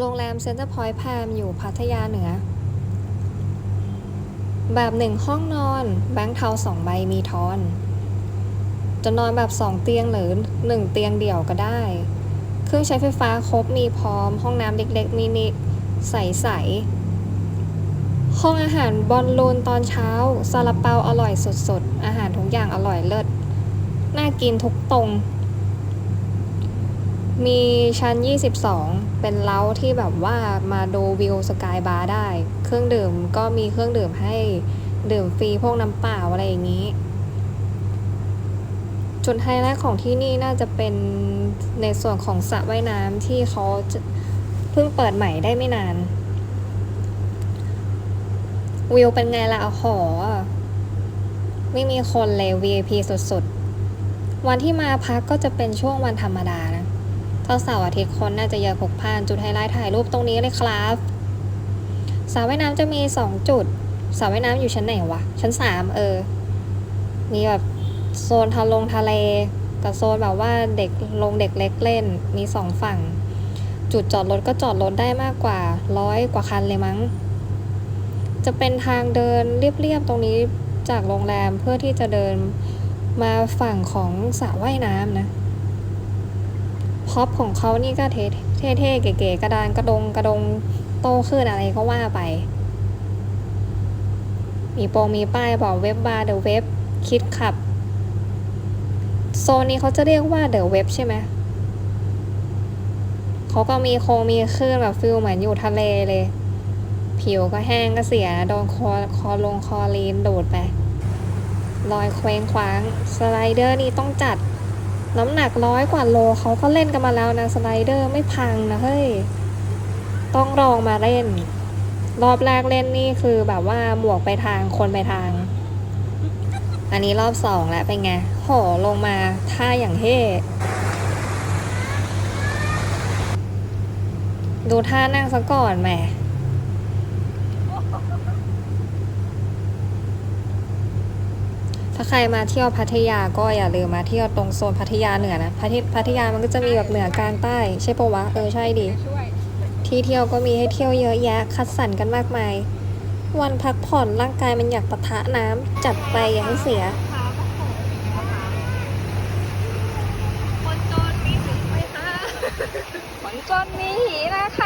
โรงแรมเซ็นเตอร์พอยต์แพมอยู่พัทยาเหนือ แบบหนึ่งห้องนอน แบงค์เทาสองใบมีทอน จะนอนแบบสองเตียงหรือหนึ่งเตียงเดี่ยวก็ได้ เครื่องใช้ไฟฟ้าครบมีพร้อม ห้องน้ำเล็กๆมินิใสๆห้องอาหารบอลลูนตอนเช้าซาลาเปาอร่อยสดๆ อาหารทุกอย่างอร่อยเลิศน่ากินทุกตรง มีชั้น 22 เป็นเล้าที่แบบว่ามาดูวิวสกายบาร์ได้ เครื่องดื่มก็มีเครื่องดื่มให้ดื่มฟรีพวกน้ำเปล่าอะไรอย่างนี้ จุดไฮไลท์ของที่นี่น่าจะเป็นในส่วนของสระว่ายน้ำที่เขาเพิ่งเปิดใหม่ได้ไม่นาน วิวเป็นไงล่ะหอไม่มีคนเลย VIP สุดๆ วันที่มาพักก็จะเป็นช่วงวันธรรมดา ถ้าเสาร์อาทิตย์คนน่าจะเยอะพกพานจุดไฮไลท์ถ่ายรูปตรงนี้เลยครับสระว่ายน้ำจะมีสองจุดสระว่ายน้ำอยู่ชั้นไหนวะ ชั้นสามเออ มีแบบโซนทะลงทะเลกับโซนแบบว่าเด็กลงเด็กเล็กเล่น มีสองฝั่ง จุดจอดรถก็จอดรถได้มากกว่าร้อยกว่าคันเลยมั้ง จะเป็นทางเดินเรียบๆตรงนี้จากโรงแรมเพื่อที่จะเดินมาฝั่งของสระว่ายน้ำนะ พ็อปของเขานี่ก็เท่เท่เก๋ๆกระดานกระดงกระดงโตขึ้นอะไรก็ว่าไป มีโปรมีป้ายบอกเว็บบาร์เดอะเว็บคิดขับ โซนนี้เขาจะเรียกว่าเดอะเว็บใช่ไหมเขาก็มีโคงมีคลื่นแบบฟิลเหมือนอยู่ทะเลเลย ผิวก็แห้งก็เสีย โดนคอคอลงคอลีนดูดไปลอยเคว้งคว้าง สไลเดอร์นี่ต้องจัด น้ำหนักร้อยกว่าโลเขาก็เล่นกันมาแล้วนะสไลเดอร์ไม่พังนะเฮ้ย ต้องลองมาเล่น รอบแรกเล่นนี่คือแบบว่าหมวกไปทางคนไปทาง อันนี้รอบสองแล้วเป็นไงโหลงมาท่าอย่างเท่ดูท่านั่งซะก่อนแหม ถ้าใครมาเที่ยวพัทยาก็อย่าลืมมาเที่ยวตรงโซนพัทยาเหนือนะพัทยพัทยามันก็จะมีแบบเหนือกลางใต้ ใช่ปะวะเออใช่ดิที่เที่ยวก็มีให้เที่ยวเยอะแยะคัดสรรกันมากมาย วันพักผ่อนร่างกายมันอยากปะทะน้ำจัดไปอย่าให้เสียคนจนมีถึงไหมคะคนจนมีหีนะคะมีหมอยนะคะ